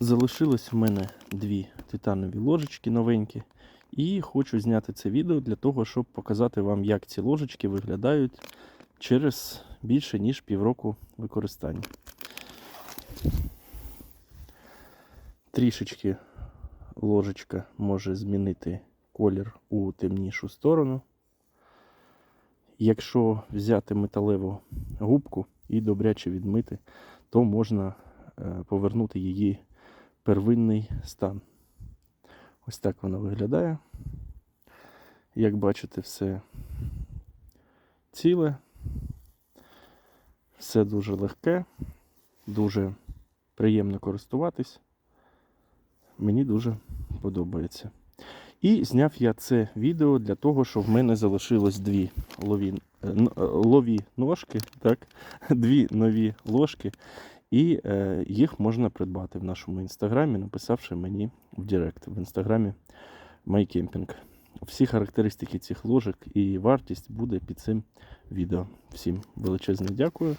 Залишилось в мене дві титанові ложечки новенькі. І хочу зняти це відео для того, щоб показати вам, як ці ложечки виглядають через більше ніж півроку використання. Трішечки ложечка може змінити колір у темнішу сторону. Якщо взяти металеву губку і добряче відмити, то можна е, повернути її первинний стан. Ось так вона виглядає. Як бачите, все ціле, все дуже легке, дуже приємно користуватись. Мені дуже подобається. І зняв я це відео для того, щоб в мене залишилось дві лові, е, е, лові ножки, так? дві нові ложки, і е, їх можна придбати в нашому інстаграмі, написавши мені в Директ в інстаграмі MyCamping. Всі характеристики цих ложок і вартість буде під цим відео. Всім величезне дякую.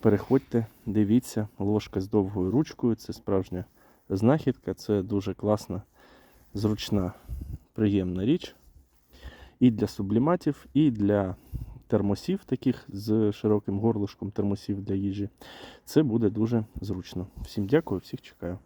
Переходьте, дивіться, ложка з довгою ручкою це справжня знахідка, це дуже класна, зручна, приємна річ. І для субліматів, і для термосів, таких з широким горлышком термосів для їжі. Це буде дуже зручно. Всім дякую, всіх чекаю.